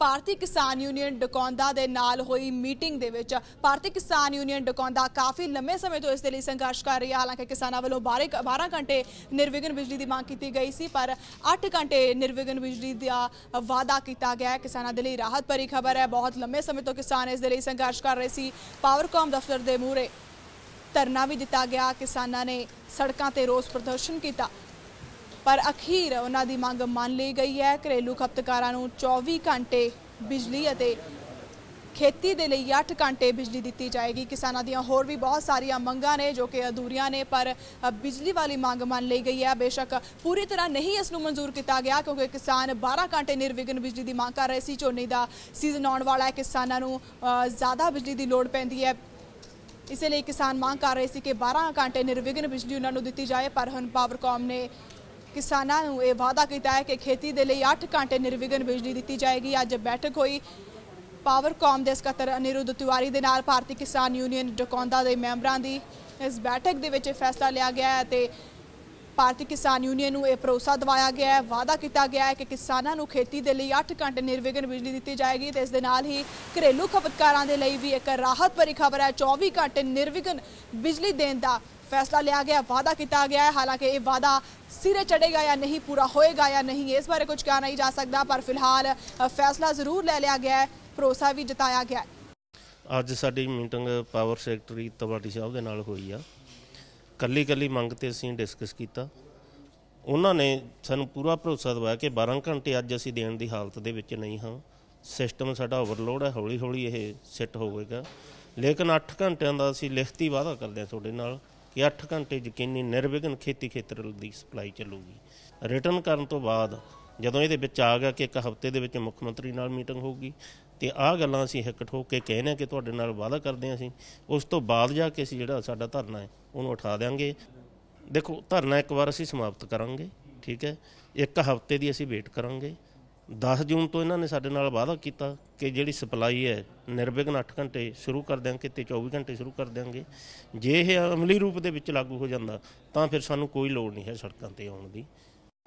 ਭਾਰਤੀ ਕਿਸਾਨ ਯੂਨੀਅਨ ਡਕੌਂਦਾ ਦੇ ਨਾਲ ਹੋਈ ਮੀਟਿੰਗ ਦੇ ਵਿੱਚ ਭਾਰਤੀ ਕਿਸਾਨ ਯੂਨੀਅਨ ਡਕੌਂਦਾ ਕਾਫੀ ਲੰਮੇ ਸਮੇਂ ਤੋਂ ਇਸ ਦੇ ਲਈ ਸੰਘਰਸ਼ ਕਰ ਰਹੀ। ਹੈ ਹਾਲਾਂਕਿ ਕਿਸਾਨਾਂ ਵੱਲੋਂ 12 12 ਘੰਟੇ ਨਿਰਵਿਘਨ ਬਿਜਲੀ ਦੀ ਮੰਗ ਕੀਤੀ ਗਈ ਸੀ, ਪਰ 8 ਘੰਟੇ ਨਿਰਵਿਘਨ ਬਿਜਲੀ ਦਾ ਵਾਅਦਾ ਕੀਤਾ ਗਿਆ। ਹੈ ਕਿਸਾਨਾਂ ਦੇ ਲਈ ਰਾਹਤ ਭਰੀ ਖਬਰ ਹੈ। ਬਹੁਤ ਲੰਮੇ ਸਮੇਂ ਤੋਂ ਕਿਸਾਨ ਇਸ ਦੇ ਲਈ ਸੰਘਰਸ਼ ਕਰ ਰਹੇ ਸੀ। ਪਾਵਰਕਾਮ ਦਫ਼ਤਰ ਦੇ ਮੂਹਰੇ ਧਰਨਾ ਵੀ ਦਿੱਤਾ ਗਿਆ। ਕਿਸਾਨਾਂ ਨੇ ਸੜਕਾਂ ਤੇ ਰੋਸ ਪ੍ਰਦਰਸ਼ਨ ਕੀਤਾ। ਪਰ ਅਖੀਰ ਉਹਨਾਂ ਦੀ ਮੰਗ ਮੰਨ ਲਈ ਗਈ ਹੈ। ਘਰੇਲੂ ਖਪਤਕਾਰਾਂ ਨੂੰ 24 ਘੰਟੇ ਬਿਜਲੀ ਅਤੇ ਖੇਤੀ ਦੇ ਲਈ 8 ਘੰਟੇ ਬਿਜਲੀ ਦਿੱਤੀ ਜਾਏਗੀ। ਕਿਸਾਨਾਂ ਦੀਆਂ ਹੋਰ ਵੀ ਬਹੁਤ ਸਾਰੀਆਂ ਮੰਗਾਂ ਨੇ ਜੋ ਕਿ ਅਧੂਰੀਆਂ ਨੇ, ਪਰ ਬਿਜਲੀ ਵਾਲੀ ਮੰਗ ਮੰਨ ਲਈ ਗਈ ਹੈ। ਬੇਸ਼ੱਕ ਪੂਰੀ ਤਰ੍ਹਾਂ ਨਹੀਂ ਇਸ ਨੂੰ ਮਨਜ਼ੂਰ ਕੀਤਾ ਗਿਆ, ਕਿਉਂਕਿ ਕਿਸਾਨ 12 ਘੰਟੇ ਨਿਰਵਿਘਨ ਬਿਜਲੀ ਦੀ ਮੰਗ ਕਰ ਰਹੇ ਸੀ। ਝੋਨੇ ਦਾ ਸੀਜ਼ਨ ਆਉਣ ਵਾਲਾ ਹੈ। ਕਿਸਾਨਾਂ ਨੂੰ ਜ਼ਿਆਦਾ ਬਿਜਲੀ ਦੀ ਲੋੜ ਪੈਂਦੀ ਹੈ। ਇਸੇ ਲਈ ਕਿਸਾਨ ਮੰਗ ਕਰ ਰਹੇ ਸੀ ਕਿ 12 ਘੰਟੇ ਨਿਰਵਿਘਨ ਬਿਜਲੀ ਉਹਨਾਂ ਨੂੰ ਦਿੱਤੀ ਜਾਏ, ਪਰ ਹੁਣ ਪਾਵਰਕਾਮ ਨੇ ਕਿਸਾਨਾਂ ਨੂੰ ਇਹ ਵਾਅਦਾ ਕੀਤਾ ਹੈ ਕਿ ਖੇਤੀ ਦੇ ਲਈ 8 ਘੰਟੇ ਨਿਰਵਿਘਨ ਬਿਜਲੀ ਦਿੱਤੀ ਜਾਏਗੀ। ਅੱਜ ਬੈਠਕ ਹੋਈ। ਪਾਵਰਕਾਮ ਦੇ ਸਕੱਤਰ ਅਨਿਰੁੱਧ ਤਿਵਾਰੀ ਦੇ ਨਾਲ ਭਾਰਤੀ ਕਿਸਾਨ ਯੂਨੀਅਨ ਡਕੌਂਦਾ ਦੇ ਮੈਂਬਰਾਂ ਦੀ ਇਸ ਬੈਠਕ ਦੇ ਵਿੱਚ ਇਹ ਫੈਸਲਾ ਲਿਆ ਗਿਆ ਹੈ ਤੇ ਭਾਰਤੀ ਕਿਸਾਨ ਯੂਨੀਅਨ ਨੂੰ ਇਹ ਭਰੋਸਾ ਦਿਵਾਇਆ ਗਿਆ ਹੈ। ਵਾਅਦਾ ਕੀਤਾ ਗਿਆ ਹੈ ਕਿ ਕਿਸਾਨਾਂ ਨੂੰ ਖੇਤੀ ਦੇ ਲਈ 8 ਘੰਟੇ ਨਿਰਵਿਘਨ ਬਿਜਲੀ ਦਿੱਤੀ ਜਾਏਗੀ ਤੇ ਇਸ ਦੇ ਨਾਲ ਹੀ ਘਰੇਲੂ ਖਪਤਕਾਰਾਂ ਦੇ ਲਈ ਵੀ ਇੱਕ ਰਾਹਤ ਭਰੀ ਖਬਰ ਹੈ। 24 ਘੰਟੇ ਨਿਰਵਿਘਨ ਬਿਜਲੀ ਦੇਣ ਦਾ ਫੈਸਲਾ ਲਿਆ ਗਿਆ, ਵਾਅਦਾ ਕੀਤਾ ਗਿਆ ਹੈ। ਹਾਲਾਂਕਿ ਇਹ ਵਾਅਦਾ ਸਿਰੇ ਚੜੇਗਾ ਜਾਂ ਨਹੀਂ, ਪੂਰਾ ਹੋਏਗਾ ਜਾਂ ਨਹੀਂ, ਇਸ ਬਾਰੇ ਕੁਝ ਕਿਹਾ ਨਹੀਂ ਜਾ ਸਕਦਾ, ਪਰ ਫਿਲਹਾਲ ਫੈਸਲਾ ਜ਼ਰੂਰ ਲੈ ਲਿਆ ਗਿਆ ਹੈ। ਭਰੋਸਾ ਵੀ ਜਤਾਇਆ ਗਿਆ ਹੈ। ਅੱਜ ਸਾਡੀ ਮੀਟਿੰਗ ਪਾਵਰ ਸੈਕਟਰੀ ਤਵਾਡੀ ਸਾਹਿਬ ਦੇ ਨਾਲ ਹੋਈ ਆ। ਕੱਲੀ ਕੱਲੀ ਮੰਗ ਤੇ ਅਸੀਂ ਡਿਸਕਸ ਕੀਤਾ। ਉਹਨਾਂ ਨੇ ਸਾਨੂੰ ਪੂਰਾ ਭਰੋਸਾ ਦਿਵਾਇਆ ਕਿ 12 ਘੰਟੇ ਅੱਜ ਅਸੀਂ ਦੇਣ ਦੀ ਹਾਲਤ ਦੇ ਵਿੱਚ ਨਹੀਂ ਹਾਂ। ਸਿਸਟਮ ਸਾਡਾ ਓਵਰਲੋਡ ਹੈ ਹੌਲੀ ਹੌਲੀ ਇਹ ਸੈੱਟ ਹੋਵੇਗਾ। ਲੇਕਿਨ 8 ਘੰਟਿਆਂ ਦਾ ਅਸੀਂ ਲਿਖਤੀ ਵਾਅਦਾ ਕਰਦੇ ਹਾਂ ਤੁਹਾਡੇ ਨਾਲ। ਕਿ 8 ਘੰਟੇ ਯਕੀਨੀ ਨਿਰਵਿਘਨ ਖੇਤੀ ਖੇਤਰ ਦੀ ਸਪਲਾਈ ਚੱਲੂਗੀ। ਰਿਟਰਨ ਕਰਨ ਤੋਂ ਬਾਅਦ ਜਦੋਂ ਇਹਦੇ ਵਿੱਚ ਆ ਗਿਆ ਕਿ ਇੱਕ ਹਫ਼ਤੇ ਦੇ ਵਿੱਚ ਮੁੱਖ ਮੰਤਰੀ ਨਾਲ ਮੀਟਿੰਗ ਹੋਊਗੀ, ਤੇ ਆਹ ਗੱਲਾਂ ਅਸੀਂ ਇੱਕ ਠੋਕ ਕੇ ਕਹਿੰਦੇ ਹਾਂ ਕਿ ਤੁਹਾਡੇ ਨਾਲ ਵਾਅਦਾ ਕਰਦੇ ਹਾਂ ਅਸੀਂ, ਉਸ ਤੋਂ ਬਾਅਦ ਜਾ ਕੇ ਅਸੀਂ ਜਿਹੜਾ ਸਾਡਾ ਧਰਨਾ ਹੈ, ਉਹਨੂੰ ਉਠਾ ਦੇਵਾਂਗੇ ਦੇਖੋ, ਧਰਨਾ ਇੱਕ ਵਾਰ ਅਸੀਂ ਸਮਾਪਤ ਕਰਾਂਗੇ, ਠੀਕ ਹੈ? ਇੱਕ ਹਫ਼ਤੇ ਦੀ ਅਸੀਂ ਵੇਟ ਕਰਾਂਗੇ। 10 ਜੂਨ ਤੋਂ ਇਹਨਾਂ ਨੇ ਸਾਡੇ ਨਾਲ ਵਾਅਦਾ ਕੀਤਾ ਕਿ ਜਿਹੜੀ ਸਪਲਾਈ ਹੈ, ਨਿਰਵਿਘਨ 8 ਘੰਟੇ ਸ਼ੁਰੂ ਕਰ ਦਿਆਂਗੇ ਤੇ 24 ਘੰਟੇ ਸ਼ੁਰੂ ਕਰ ਦਿਆਂਗੇ। ਜੇ ਇਹ ਅਮਲੀ ਰੂਪ ਦੇ ਵਿੱਚ ਲਾਗੂ ਹੋ ਜਾਂਦਾ, ਤਾਂ ਫਿਰ ਸਾਨੂੰ ਕੋਈ ਲੋੜ ਨਹੀਂ ਹੈ ਸੜਕਾਂ ਤੇ ਆਉਣ ਦੀ।